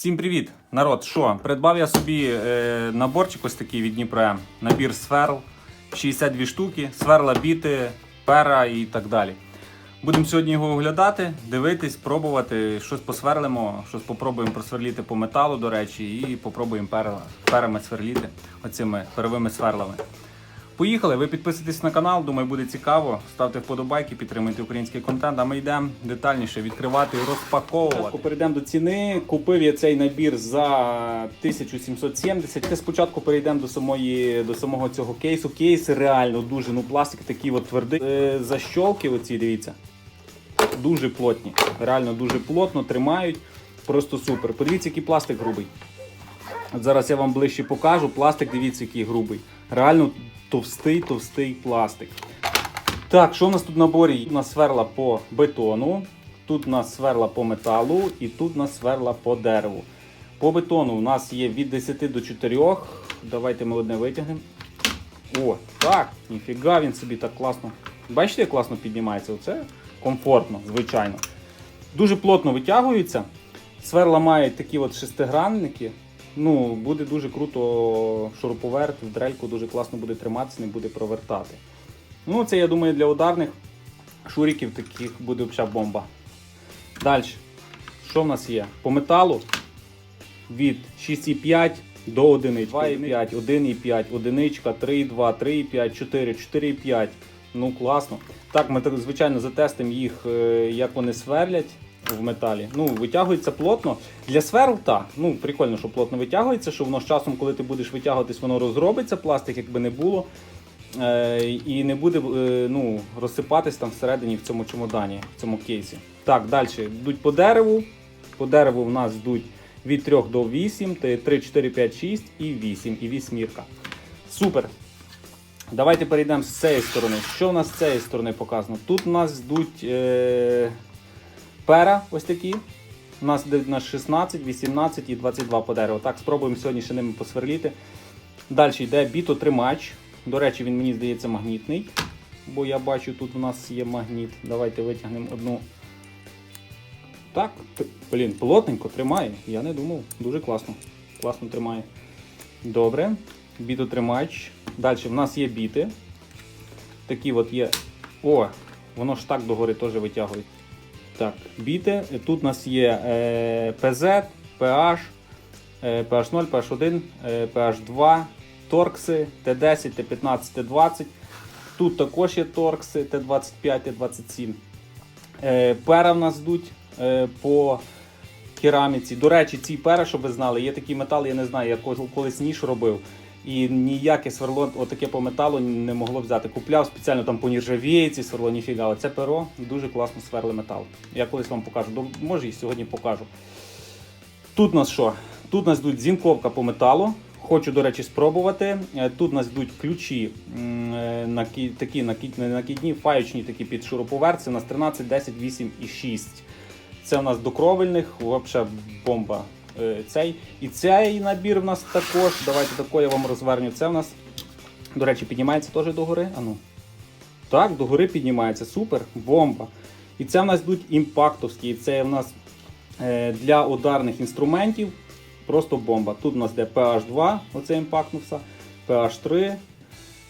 Всім привіт, народ! Що? Придбав я собі е, наборчик ось такий від Дніпра, набір сверл, 62 штуки, сверла біти, пера і так далі. Будемо сьогодні його оглядати, дивитись, пробувати, щось посверлимо, щось попробуємо просверліти по металу, до речі, і попробуємо пера, перами сверліти оцими перовими сверлами. Поїхали, ви підписуйтесь на канал, думаю, буде цікаво. Ставте вподобайки, підтримуйте український контент, а ми йдемо детальніше відкривати і розпаковувати. Перейдемо до ціни. Купив я цей набір за 1770. Це спочатку перейдемо до самої до самого цього кейсу. Кейс реально дуже, ну пластик такий от твердий. Е, защолки, оці, дивіться, дуже плотні. Реально дуже плотно тримають. Просто супер. Подивіться, який пластик грубий. От зараз я вам ближче покажу. Пластик, дивіться, який грубий. Реально товстий, товстий пластик. Так, що в нас тут в наборі? У нас сверла по бетону, тут у нас сверла по металу і тут у нас сверла по дереву. По бетону у нас є від 10 до 4. Давайте ми одне витягнемо. О, так, ніфіга він собі так класно. Бачите, як класно піднімається? Оце комфортно, звичайно. Дуже плотно витягується. Сверла мають такі от шестигранники. Ну, буде дуже круто шуруповерт, в дрельку дуже класно буде триматися, не буде провертати. Ну, це, я думаю, для ударних шуриків таких буде взагалі бомба. Далі, що в нас є? По металу від 6,5 до 1. 2,5, 1,5, 1, 3,2, 3,5, 4, 4,5. Ну, класно. Так, ми звичайно затестимо їх, е, як вони сверлять в металі. Ну, витягується плотно. Для сверл так. Ну, прикольно, що плотно витягується, що воно з часом, коли ти будеш витягуватись, воно розробиться, пластик, якби не було. Е, і не буде е, ну, розсипатись там всередині в цьому чемодані, в цьому кейсі. Так, далі йдуть по дереву. По дереву в нас йдуть від 3 до 8, 3, 4, 5, 6 і 8, і вісьмірка. Супер. Давайте перейдемо з цієї сторони. Що у нас з цієї сторони показано? Тут у нас йдуть е, пера ось такі. У нас йде на 16, 18 і 22 по дереву. Так, спробуємо сьогодні ще ними посверліти. Далі йде бітотримач. До речі, він мені здається магнітний. Бо я бачу, тут у нас є магніт. Давайте витягнемо одну. Так, блін, плотненько тримає. Я не думав. Дуже класно. Класно тримає. Добре. Бітотримач. Далі в нас є біти. Такі от є. О, воно ж так догори теж витягує. Так, біти. Тут у нас є PZ, PH, е, PH0, PH1, е, PH2, торкси, Т10, Т15, Т20. Тут також є торкси Т25, Т27. Е, пера в нас йдуть е, по кераміці. До речі, ці пера, щоб ви знали, є такий метал, я не знаю, я колись ніж робив. І ніяке сверло отаке по металу не могло взяти. Купляв спеціально там по нержавійці сверло, ніфіга. Оце перо дуже класно сверли метал. Я колись вам покажу. Може і сьогодні покажу. Тут у нас що? Тут у нас йдуть зінковка по металу. Хочу, до речі, спробувати. Е, Тут у нас йдуть ключі е, такі не фаючні такі під шуруповерт. Це у нас 13, 10, 8 і 6. Це у нас до кровельних, взагалі бомба. Е, Цей. І цей набір в нас також. Давайте тако я вам розверню. Це в нас, до речі, піднімається теж догори. Ану. Так, догори піднімається. Супер, бомба. І це в нас йдуть імпактовські. І це в нас е, для ударних інструментів. Просто бомба. Тут у нас йде PH2, оце імпактнувся, PH3,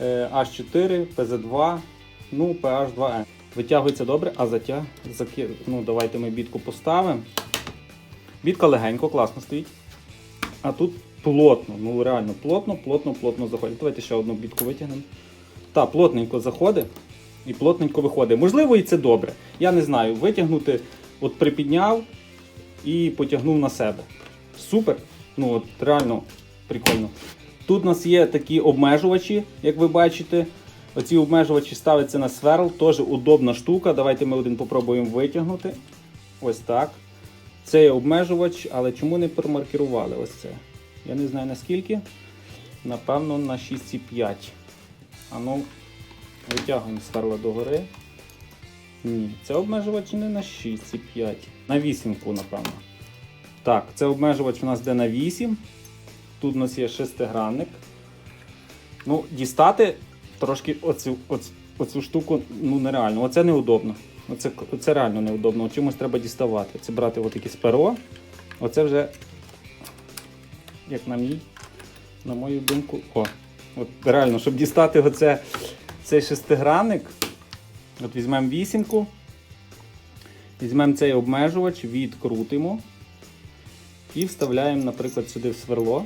е, H4, PZ2, ну, PH2E. Витягується добре, а затяг. Ну, давайте ми бітку поставимо. Бітка легенько, класно стоїть. А тут плотно, ну реально плотно, плотно, плотно заходить. Давайте ще одну бітку витягнемо. Так, плотненько заходить і плотненько виходить. Можливо, і це добре. Я не знаю, витягнути, от припідняв і потягнув на себе. Супер. Ну от реально прикольно. Тут у нас є такі обмежувачі, як ви бачите. Оці обмежувачі ставляться на сверл, теж удобна штука. Давайте ми один попробуємо витягнути. Ось так. Це є обмежувач, але чому не промаркірували ось це? Я не знаю наскільки. Напевно, на 6,5. А ну, витягуємо сверла догори. Ні, це обмежувач не на 6,5. На 8, напевно. Так, це обмежувач у нас йде на 8. Тут у нас є шестигранник. Ну, дістати трошки оцю, оцю, оцю штуку ну, нереально. Оце неудобно. Оце, оце реально неудобно. Чомусь треба діставати. Це брати отаке з перо. Оце вже як на мій, на мою думку. О, от реально, щоб дістати оце, цей шестигранник, от візьмемо вісімку, візьмемо цей обмежувач, відкрутимо і вставляємо, наприклад, сюди в сверло.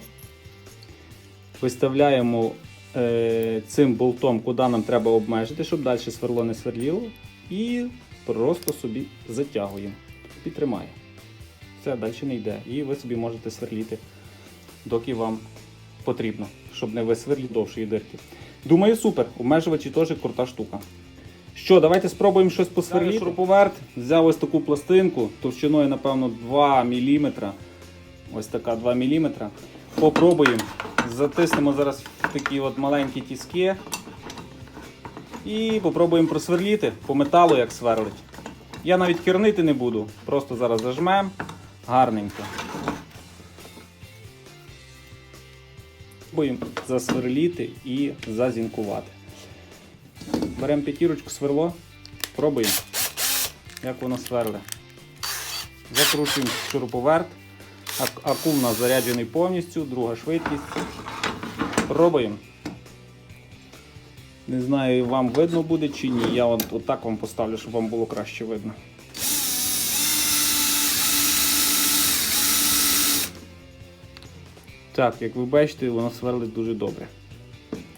Виставляємо е, цим болтом, куди нам треба обмежити, щоб далі сверло не сверліло. І просто собі затягуємо. Підтримає. Все, далі не йде. І ви собі можете сверліти, доки вам потрібно, щоб не висверлі довшої дирки. Думаю, супер. Обмежувачі теж крута штука. Що, давайте спробуємо щось посверліти. Шуруповерт. Взяв ось таку пластинку товщиною, напевно, 2 мм. Ось така 2 мм. Попробуємо. Затиснемо зараз в такі от маленькі тіски. І попробуємо просверліти по металу, як сверлить. Я навіть кернити не буду, просто зараз зажмем гарненько. Пробуємо засверліти і зазінкувати. Беремо п'ятірочку сверло, пробуємо, як воно сверле. Закручуємо шуруповерт. Ак- Акум у нас заряджений повністю, друга швидкість. Пробуємо. Не знаю, вам видно буде чи ні. Я от, отак вам поставлю, щоб вам було краще видно. Так, як ви бачите, воно сверлить дуже добре.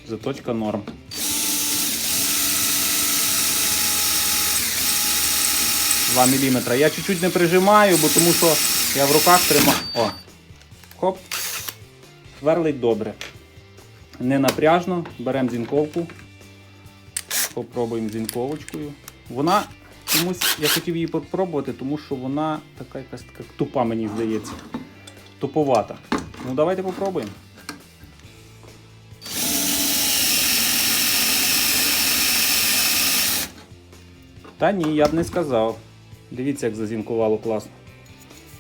Заточка норм. Два міліметра. Я чуть-чуть не прижимаю, бо тому що я в руках тримаю. О! Хоп. Сверлить добре. Не напряжно. Беремо зінковку. Попробуємо зінковочкою. Вона чомусь, я хотів її попробувати, тому що вона така якась така тупа, мені здається. Туповата. Ну давайте попробуємо. Та ні, я б не сказав. Дивіться, як зазінкувало класно.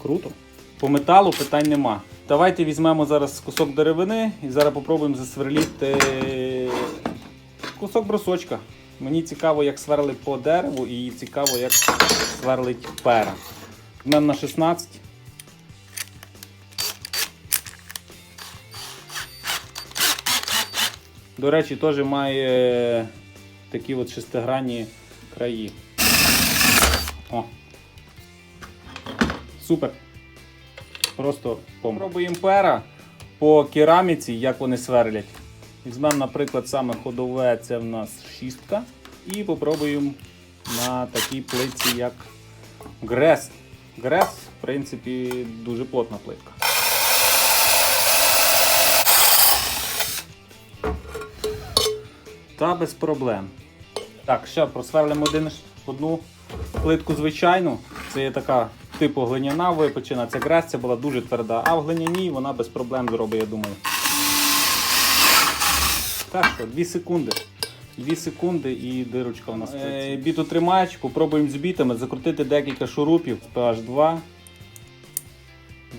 Круто. По металу питань нема. Давайте візьмемо зараз кусок деревини і зараз попробуємо засверліти кусок брусочка. Мені цікаво, як сверлить по дереву, і цікаво, як сверлить пера. Візьмемо на 16. До речі, теж має такі от шестигранні краї. О. Супер. Просто попробуємо пера по кераміці, як вони сверлять. Візьмемо, наприклад, саме ходове, це в нас шістка. І попробуємо на такій плитці, як Грес. Грес, в принципі, дуже плотна плитка. Та без проблем. Так, ще просверлимо один, одну плитку звичайну. Це є така типу глиняна випечена. Ця грязь ця була дуже тверда, а в глиняній вона без проблем зробить, я думаю. Так що, 2 секунди. 2 секунди і дирочка у нас. Е, бітотримач, попробуємо з бітами закрутити декілька шурупів з PH2.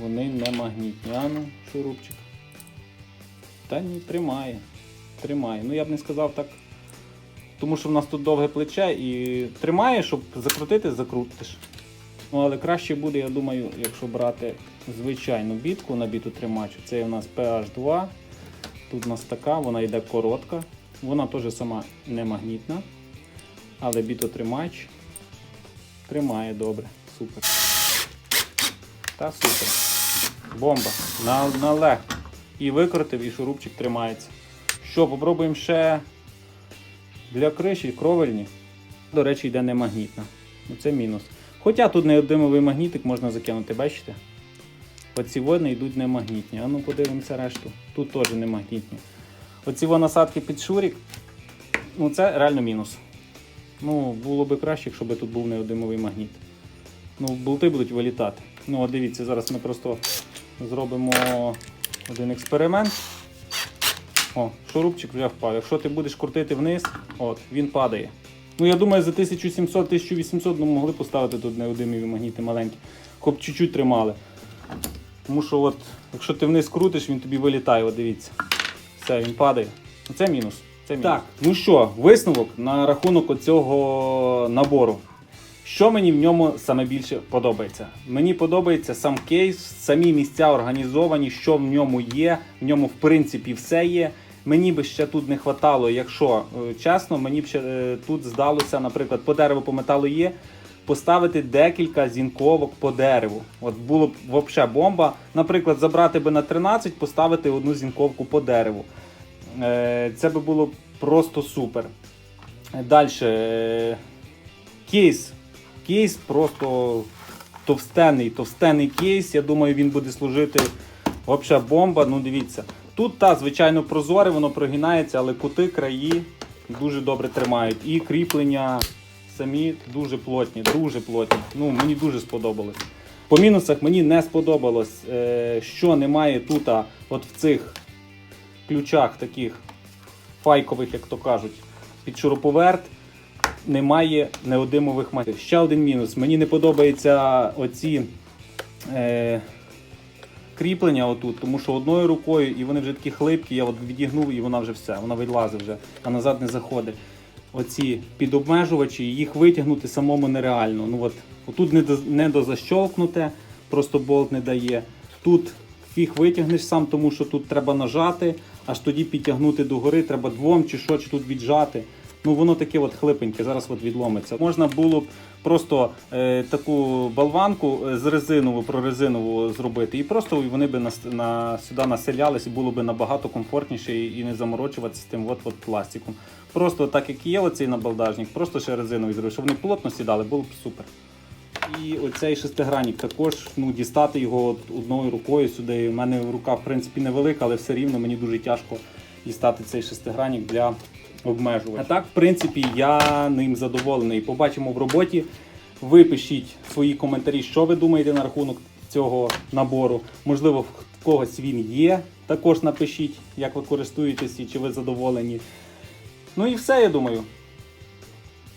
Вони не магнітні. А ну, шурупчик. Та ні, тримає. Тримає. Ну я б не сказав так. Тому що в нас тут довге плече і тримає, щоб закрутити, закрутиш. Ну, але краще буде, я думаю, якщо брати звичайну бітку на бітотримачу. Це у нас PH2. Тут у нас така, вона йде коротка. Вона теж сама не магнітна. Але бітотримач тримає добре. Супер. Та супер. Бомба. На, на легко. І викрутив, і шурупчик тримається. Що, попробуємо ще для криші кровельні. До речі, йде не магнітна. Ну, Це мінус. Хоча тут неодимовий магнітик можна закинути, бачите? Оці вони йдуть не магнітні. А ну подивимося решту. Тут теж не магнітні. Оці насадки під шурік, ну це реально мінус. Ну, було би краще, якщо б тут був неодимовий магніт. Ну, болти будуть вилітати. Ну, от дивіться, зараз ми просто зробимо один експеримент. О, шурупчик вже впав. Якщо ти будеш крутити вниз, от, він падає. Ну, я думаю, за 1700-1800 ну, могли поставити тут неодимові магніти маленькі. Хоч чуть-чуть тримали. Тому що от, якщо ти вниз крутиш, він тобі вилітає, от дивіться. Все, він падає. Це мінус. Це мінус. Так, ну що, висновок на рахунок цього набору. Що мені в ньому саме більше подобається? Мені подобається сам кейс, самі місця організовані, що в ньому є. В ньому, в принципі, все є. Мені би ще тут не хватало, якщо е, чесно, мені б ще е, тут здалося, наприклад, по дереву по металу є. Поставити декілька зінковок по дереву. От було б взагалі бомба. Наприклад, забрати би на 13, поставити одну зінковку по дереву. Е, Це би було просто супер. Далі. Кейс. Кейс просто товстенний, товстенний кейс. Я думаю, він буде служити взагалі бомба. Ну, дивіться. Тут, та, звичайно, прозоре, воно прогинається, але кути, краї дуже добре тримають. І кріплення самі дуже плотні, дуже плотні. Ну, мені дуже сподобалось. По мінусах мені не сподобалось, е, що немає тут, от в цих ключах таких файкових, як то кажуть, під шуруповерт немає неодимових матів. Ще один мінус. Мені не подобаються оці е, кріплення отут, тому що одною рукою, і вони вже такі хлипкі, я от відігнув і вона вже все, вона вилазить вже, а назад не заходить. Оці підобмежувачі, їх витягнути самому нереально. Ну от, до, не просто болт не дає. Тут фіг витягнеш сам, тому що тут треба нажати, аж тоді підтягнути догори, треба двом чи що, чи тут віджати. Ну воно таке от хлипеньке, зараз от відломиться. Можна було б просто е, таку болванку е, з резинову, прорезинову зробити, і просто вони б на, на, сюди населялись, і було б набагато комфортніше і, і не заморочуватися тим от, от пластиком. Просто так як є оцей набалдажник, просто ще резиновий зробити, щоб вони плотно сідали, було б супер. І оцей шестигранник також ну, дістати його от одною рукою сюди. У мене рука, в принципі, невелика, але все рівно мені дуже тяжко дістати цей шестигранник для обмежувань. А так, в принципі, я ним задоволений. Побачимо в роботі. Ви пишіть свої коментарі, що ви думаєте на рахунок цього набору. Можливо, в когось він є. Також напишіть, як ви користуєтесь і чи ви задоволені. Ну і все, я думаю.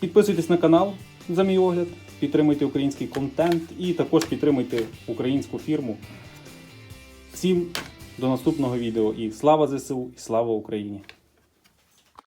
Підписуйтесь на канал за мій огляд, підтримуйте український контент і також підтримуйте українську фірму. Всім до наступного відео і слава ЗСУ, і слава Україні!